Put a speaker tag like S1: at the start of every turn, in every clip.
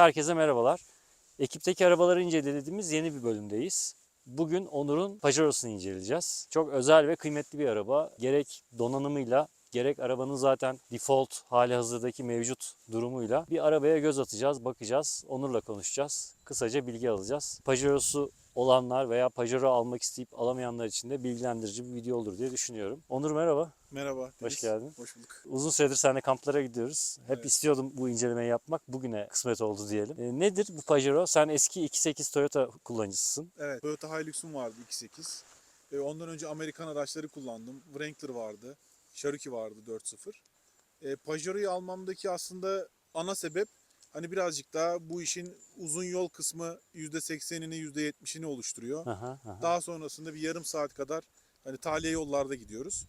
S1: Herkese merhabalar. Ekipteki arabaları incelediğimiz yeni bir bölümdeyiz. Bugün Onur'un Pajero'sunu inceleyeceğiz. Çok özel ve kıymetli bir araba. Gerek donanımıyla, gerek arabanın zaten default hali hazırdaki mevcut durumuyla bir arabaya göz atacağız, bakacağız. Onur'la konuşacağız. Kısaca bilgi alacağız. Pajero'su olanlar veya Pajero almak isteyip alamayanlar için de bilgilendirici bir video olur diye düşünüyorum. Onur merhaba.
S2: Merhaba.
S1: Hoş
S2: Deniz.
S1: geldin.
S2: Hoş bulduk.
S1: Uzun süredir seninle kamplara gidiyoruz. Hep
S2: Evet.
S1: istiyordum bu incelemeyi yapmak. Bugüne kısmet oldu diyelim. E, nedir bu Pajero? Sen eski 2.8 Toyota kullanıcısısın.
S2: Evet, Toyota Hilux'um vardı 2.8. Ee, ondan önce Amerikan araçları kullandım. Wrangler vardı. Cherokee vardı 4.0. Ee, Pajero'yu almamdaki aslında ana sebep hani birazcık daha bu işin uzun yol kısmı %80'ini %70'ini oluşturuyor.
S1: Aha, aha.
S2: Daha sonrasında bir yarım saat kadar hani taliye yollarda gidiyoruz.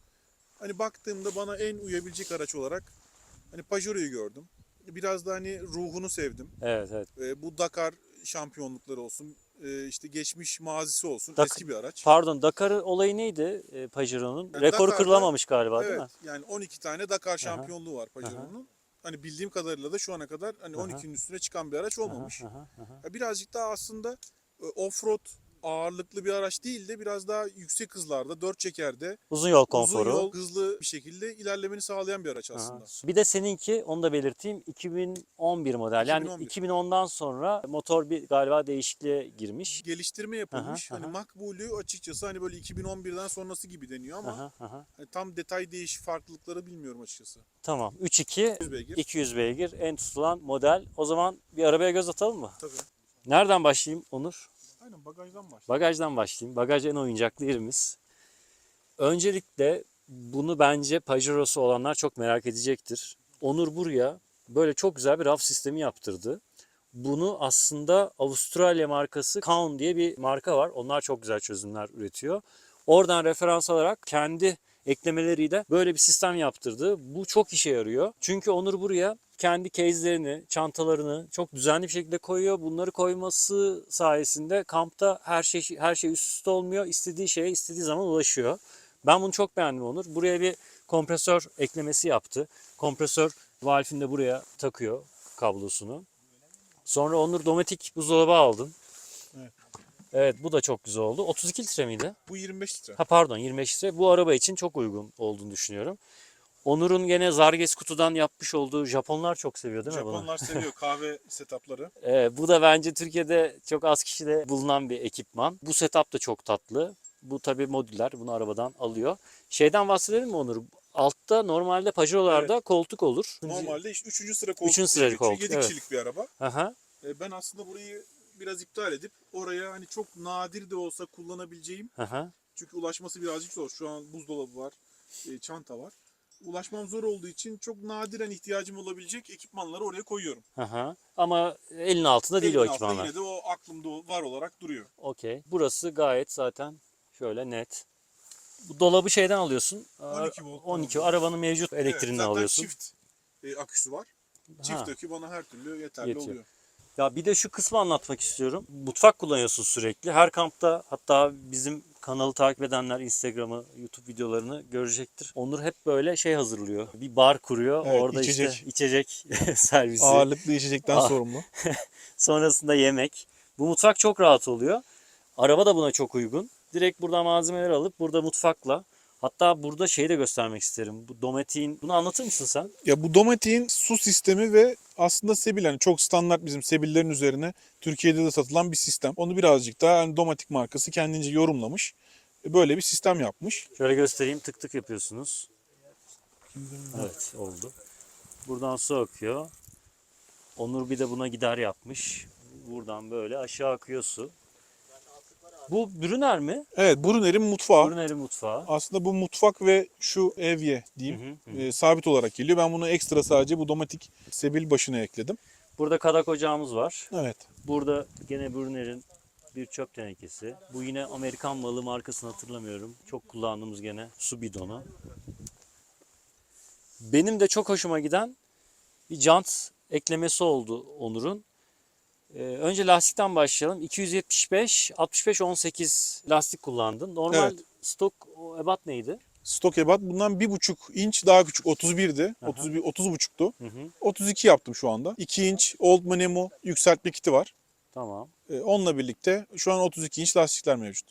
S2: Hani baktığımda bana en uyabilecek araç olarak hani Pajero'yu gördüm. Biraz da hani ruhunu sevdim.
S1: Evet evet.
S2: E, bu Dakar şampiyonlukları olsun, e, işte geçmiş mazisi olsun,
S1: Dak-
S2: eski bir araç.
S1: Pardon Dakar olayı neydi e, Pajero'nun?
S2: Yani
S1: Rekoru
S2: Dakar'da-
S1: kırılamamış galiba değil
S2: evet,
S1: mi?
S2: yani 12 tane Dakar şampiyonluğu var Pajero'nun. Hani bildiğim kadarıyla da şu ana kadar hani
S1: Aha.
S2: 12'nin üstüne çıkan bir araç olmamış.
S1: Aha, aha, aha.
S2: Ya birazcık daha aslında e, off-road ağırlıklı bir araç değil de biraz daha yüksek hızlarda, dört çekerde,
S1: Uzun yol konforu.
S2: uzun yol, hızlı bir şekilde ilerlemeni sağlayan bir araç
S1: Aha.
S2: aslında.
S1: Bir de seninki onu da belirteyim 2011 model. Yani
S2: 2011.
S1: 2010'dan sonra motor bir galiba değişikliğe girmiş.
S2: Geliştirme yapılmış.
S1: Aha, aha.
S2: Hani makbulü açıkçası hani böyle 2011'den sonrası gibi deniyor ama
S1: Aha, aha.
S2: hani tam detay değiş farklılıkları bilmiyorum açıkçası.
S1: Tamam 3.2
S2: 100 beygir.
S1: 200 beygir en tutulan model. O zaman bir arabaya göz atalım mı?
S2: Tabii.
S1: Nereden başlayayım Onur?
S2: Aynen bagajdan başla.
S1: Bagajdan başlayayım. Bagaj en oyuncaklı yerimiz. Öncelikle bunu bence Pajero'su olanlar çok merak edecektir. Onur buraya böyle çok güzel bir raf sistemi yaptırdı. Bunu aslında Avustralya markası Kaun diye bir marka var. Onlar çok güzel çözümler üretiyor. Oradan referans alarak kendi eklemeleriyle böyle bir sistem yaptırdı. Bu çok işe yarıyor. Çünkü Onur buraya kendi case'lerini, çantalarını çok düzenli bir şekilde koyuyor. Bunları koyması sayesinde kampta her şey her şey üst üste olmuyor. İstediği şeye istediği zaman ulaşıyor. Ben bunu çok beğendim Onur. Buraya bir kompresör eklemesi yaptı. Kompresör valfini de buraya takıyor kablosunu. Sonra Onur dometik buzdolabı aldın.
S2: Evet.
S1: Evet bu da çok güzel oldu. 32 litre miydi?
S2: Bu 25 litre.
S1: Ha pardon 25 litre. Bu araba için çok uygun olduğunu düşünüyorum. Onur'un gene Zarges kutudan yapmış olduğu Japonlar çok seviyor değil mi bunu?
S2: Japonlar seviyor kahve setupları.
S1: Evet, bu da bence Türkiye'de çok az kişide bulunan bir ekipman. Bu setup da çok tatlı. Bu tabii modüler. Bunu arabadan alıyor. Şeyden bahsedelim mi Onur? Altta normalde Pajero'larda koltuk olur.
S2: Normalde işte 3. sıra koltuk.
S1: Üçüncü sıra koltuk,
S2: 7
S1: evet.
S2: kişilik bir araba.
S1: Aha.
S2: E, Ben aslında burayı biraz iptal edip oraya hani çok nadir de olsa kullanabileceğim.
S1: Aha.
S2: Çünkü ulaşması birazcık zor. Şu an buzdolabı var, e, çanta var. Ulaşmam zor olduğu için çok nadiren ihtiyacım olabilecek ekipmanları oraya koyuyorum.
S1: Aha. Ama elin altında değil o
S2: Elimin altında
S1: ekipmanlar.
S2: Yine de o aklımda var olarak duruyor.
S1: Okey. Burası gayet zaten şöyle net. Bu dolabı şeyden alıyorsun.
S2: 12 volt
S1: 12 arabanın mevcut elektriğini
S2: evet,
S1: alıyorsun.
S2: çift e, aküsü var.
S1: Ha.
S2: Çift akü bana her türlü yeterli
S1: Yetiyor.
S2: oluyor.
S1: Ya bir de şu kısmı anlatmak istiyorum. Mutfak kullanıyorsun sürekli. Her kampta hatta bizim kanalı takip edenler Instagram'ı, YouTube videolarını görecektir. Onur hep böyle şey hazırlıyor. Bir bar kuruyor.
S2: Evet,
S1: Orada
S2: içecek.
S1: işte içecek servisi.
S2: Ağırlıklı içecekten
S1: Ah.
S2: sorumlu.
S1: Sonrasında yemek. Bu mutfak çok rahat oluyor. Araba da buna çok uygun. Direkt burada malzemeleri alıp burada mutfakla Hatta burada şeyi de göstermek isterim. Bu Dometik'in bunu anlatır mısın sen?
S2: Ya bu Dometik'in su sistemi ve aslında Sebil hani çok standart bizim Sebillerin üzerine Türkiye'de de satılan bir sistem. Onu birazcık daha hani Dometik markası kendince yorumlamış. E, Böyle bir sistem yapmış.
S1: Şöyle göstereyim tık tık yapıyorsunuz. Evet oldu. Buradan su akıyor. Onur bir de buna gider yapmış. Buradan böyle aşağı akıyor su. Bu Brunner mi?
S2: Evet Brunner'in mutfağı.
S1: Brunner'in mutfağı.
S2: Aslında bu mutfak ve şu evye diyeyim
S1: Hı hı, hı.
S2: e, sabit olarak geliyor. Ben bunu ekstra sadece bu Dometik Sebil başına ekledim.
S1: Burada kadak ocağımız var.
S2: Evet.
S1: Burada gene Brunner'in bir çöp tenekesi. Bu yine Amerikan malı markasını hatırlamıyorum. Çok kullandığımız gene su bidonu. Benim de çok hoşuma giden bir jant eklemesi oldu Onur'un. Ee, önce lastikten başlayalım. 275 65 18 lastik kullandın. Normal
S2: Evet.
S1: stok ebat neydi?
S2: Stok ebat bundan 1,5 inç daha küçük 31'di.
S1: Aha.
S2: 31 30,5'tu.
S1: Hı hı.
S2: 32 yaptım şu anda. 2 inç Old Manemo yükseltme kiti var.
S1: Tamam.
S2: Ee, onunla birlikte şu an 32 inç lastikler mevcut.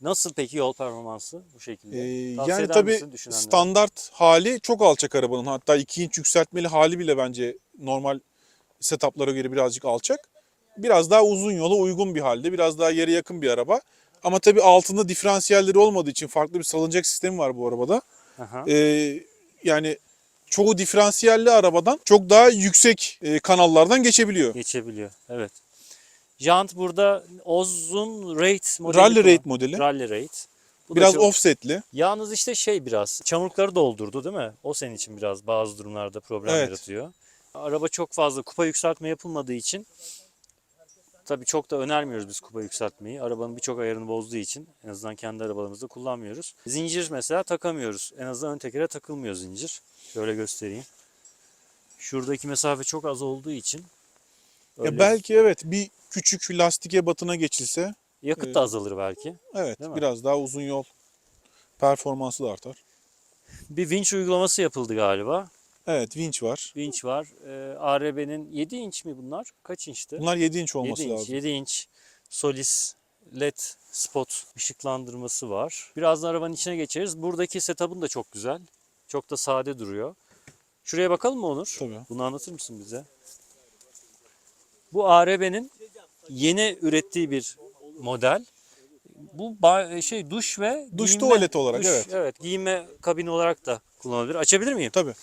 S1: Nasıl peki yol performansı bu şekilde?
S2: Ee,
S1: Tavsiye
S2: yani tabii standart hali çok alçak arabanın. Hatta 2 inç yükseltmeli hali bile bence normal setuplara göre birazcık alçak. Biraz daha uzun yola uygun bir halde. Biraz daha yere yakın bir araba. Ama tabii altında diferansiyelleri olmadığı için farklı bir salıncak sistemi var bu arabada.
S1: Aha.
S2: Ee, yani çoğu diferansiyelli arabadan çok daha yüksek e, kanallardan geçebiliyor.
S1: Geçebiliyor. Evet. Jant burada Oz'un Rate modeli.
S2: Rally Rate modeli.
S1: Rally Rate. Bu
S2: Biraz
S1: çok-
S2: offsetli.
S1: Yalnız işte şey biraz çamurlukları doldurdu değil mi? O senin için biraz bazı durumlarda problem
S2: Evet.
S1: yaratıyor. Araba çok fazla kupa yükseltme yapılmadığı için tabii çok da önermiyoruz biz kupa yükseltmeyi. Arabanın birçok ayarını bozduğu için en azından kendi arabalarımızda kullanmıyoruz. Zincir mesela takamıyoruz. En azından ön tekere takılmıyor zincir. Şöyle göstereyim. Şuradaki mesafe çok az olduğu için
S2: Ya
S1: öyle-
S2: belki evet bir küçük lastik ebatına geçilse
S1: yakıt da azalır belki.
S2: evet biraz daha uzun yol performansı da artar.
S1: Bir vinç uygulaması yapıldı galiba.
S2: Evet vinç var.
S1: Vinç var. Ee, ARB'nin 7 inç mi bunlar? Kaç inçti?
S2: Bunlar 7 inç
S1: 7
S2: olması
S1: inç,
S2: lazım.
S1: 7 inç Solis LED spot ışıklandırması var. Birazdan arabanın içine geçeriz. Buradaki setup'ın da çok güzel. Çok da sade duruyor. Şuraya bakalım mı Onur?
S2: Tabii.
S1: Bunu anlatır mısın bize? Bu ARB'nin yeni ürettiği bir model. Bu şey duş ve
S2: Duş
S1: giyinme-
S2: tuvaleti olarak,
S1: duş,
S2: evet.
S1: Evet, giyinme kabini olarak da kullanılabilir. Açabilir miyim?
S2: Tabii.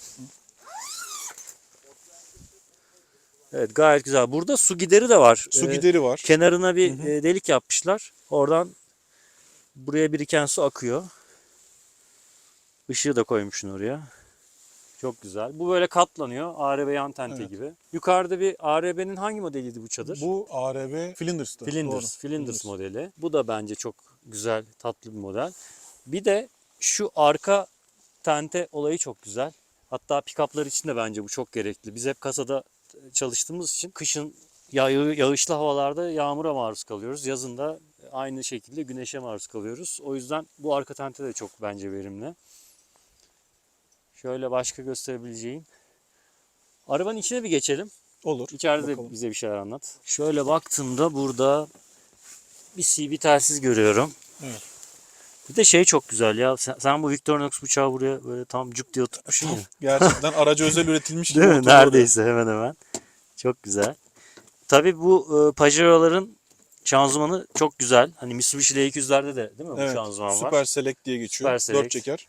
S1: Evet, gayet güzel. Burada su gideri de var.
S2: Su
S1: Ee,
S2: gideri var.
S1: Kenarına bir e, delik yapmışlar. Oradan buraya biriken su akıyor. Işığı da koymuşsun oraya. Çok güzel. Bu böyle katlanıyor. ARB yan tente
S2: Evet.
S1: gibi. Yukarıda bir ARB'nin hangi modeliydi bu çadır?
S2: Bu ARB Flinders'tı.
S1: Flinders.
S2: Doğru.
S1: Flinders modeli. Bu da bence çok güzel, tatlı bir model. Bir de şu arka tente olayı çok güzel. Hatta pick-up'lar için de bence bu çok gerekli. Biz hep kasada çalıştığımız için kışın yağ- yağışlı havalarda yağmura maruz kalıyoruz. Yazın da aynı şekilde güneşe maruz kalıyoruz. O yüzden bu arka tente de çok bence verimli. Şöyle başka gösterebileceğim. Arabanın içine bir geçelim.
S2: Olur.
S1: İçeride
S2: Bakalım.
S1: bize bir şeyler anlat. Şöyle baktığımda burada bir CB telsiz görüyorum.
S2: Evet.
S1: Bir de şey çok güzel ya. Sen, sen bu Victorinox bıçağı buraya böyle tam cuk diye oturtmuşsun ya.
S2: Gerçekten araca özel üretilmiş
S1: Değil mi? Neredeyse hemen hemen. Çok güzel. Tabii bu e, Pajero'ların şanzımanı çok güzel. Hani Mitsubishi L200'lerde de değil mi bu
S2: Evet.
S1: şanzıman var?
S2: Süper Select diye geçiyor.
S1: Süper Select.
S2: 4 çeker.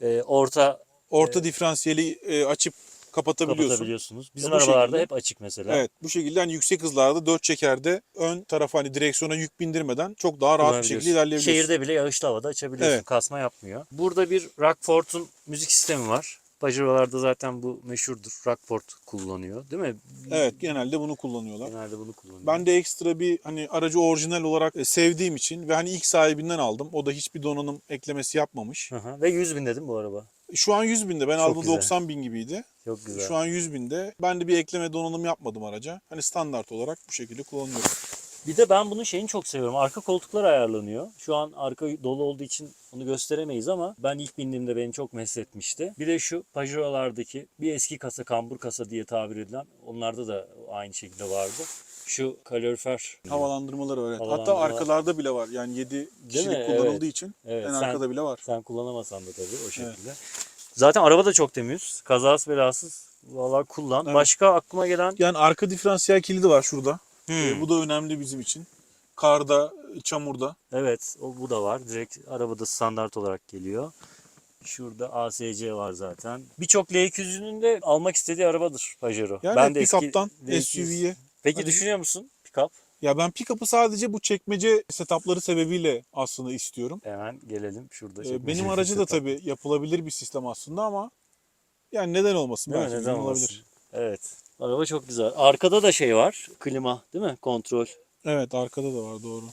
S1: E, orta
S2: Orta diferansiyeli e, açıp kapatabiliyorsun.
S1: kapatabiliyorsunuz. Bizim
S2: bu
S1: arabalarda
S2: şekilde.
S1: hep açık mesela.
S2: Evet bu şekilde hani yüksek hızlarda 4 çekerde ön tarafa hani direksiyona yük bindirmeden çok daha rahat bir şekilde ilerleyebiliyorsun.
S1: Şehirde bile yağışlı havada açabiliyorsun.
S2: Evet.
S1: Kasma yapmıyor. Burada bir Rockport'un müzik sistemi var. Pajero'larda zaten bu meşhurdur. Rockport kullanıyor değil mi?
S2: Evet genelde bunu kullanıyorlar.
S1: Genelde bunu kullanıyor.
S2: Ben de ekstra bir hani aracı orijinal olarak e, sevdiğim için ve hani ilk sahibinden aldım. O da hiçbir donanım eklemesi yapmamış.
S1: Hı. Ve 100 bin dedim bu araba.
S2: Şu an 100 binde. Ben
S1: Çok
S2: aldığımda
S1: güzel.
S2: 90 bin gibiydi.
S1: Çok güzel.
S2: Şu an 100 binde. Ben de bir ekleme donanım yapmadım araca. Hani standart olarak bu şekilde kullanıyorum.
S1: Bir de ben bunun şeyini çok seviyorum. Arka koltuklar ayarlanıyor. Şu an arka dolu olduğu için onu gösteremeyiz ama ben ilk bindiğimde beni çok mesletmişti. Bir de şu Pajero'lardaki bir eski kasa, kambur kasa diye tabir edilen onlarda da aynı şekilde vardı. Şu kalorifer.
S2: Havalandırmaları evet. Hatta
S1: Havalandırma-
S2: arkalarda bile var. Yani 7 kişilik
S1: mi?
S2: kullanıldığı için
S1: Evet,
S2: en
S1: sen-
S2: arkada bile var.
S1: Sen kullanamasan da tabii o şekilde. Zaten araba da çok temiz. Kazası belasız. Vallahi kullan.
S2: Evet.
S1: Başka aklıma gelen
S2: Yani arka diferansiyel kilidi var şurada.
S1: Hmm.
S2: Ee, bu da önemli bizim için. Karda, çamurda.
S1: Evet, o bu da var. Direkt arabada standart olarak geliyor. Şurada ASC var zaten. Birçok L200'ünün de almak istediği arabadır Pajero.
S2: Yani
S1: ben de eski
S2: pick-up'tan
S1: L200
S2: SUV'ye.
S1: Peki
S2: Hani-
S1: düşünüyor musun pick-up?
S2: Ya ben pick-up'ı sadece bu çekmece setupları sebebiyle aslında istiyorum.
S1: Hemen gelelim şurada.
S2: Ee, benim aracı da tabii yapılabilir bir sistem aslında ama yani neden olmasın
S1: Değil
S2: belki
S1: Neden olmasın? Evet. Araba çok güzel. Arkada da şey var. Klima değil mi? Kontrol.
S2: Evet arkada da var doğru.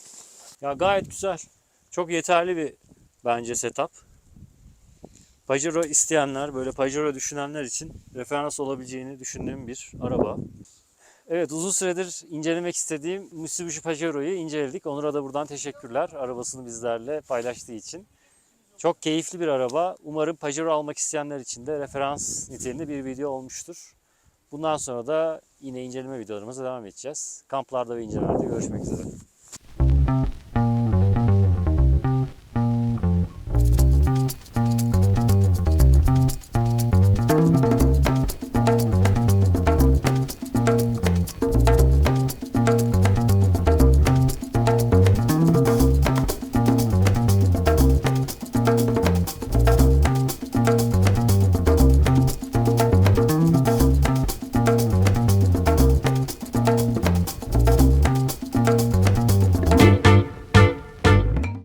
S1: Ya gayet güzel. Çok yeterli bir bence setup. Pajero isteyenler, böyle Pajero düşünenler için referans olabileceğini düşündüğüm bir araba. Evet uzun süredir incelemek istediğim Mitsubishi Pajero'yu inceledik. Onur'a da buradan teşekkürler arabasını bizlerle paylaştığı için. Çok keyifli bir araba. Umarım Pajero almak isteyenler için de referans niteliğinde bir video olmuştur. Bundan sonra da yine inceleme videolarımıza devam edeceğiz. Kamplarda ve incelemelerde görüşmek üzere.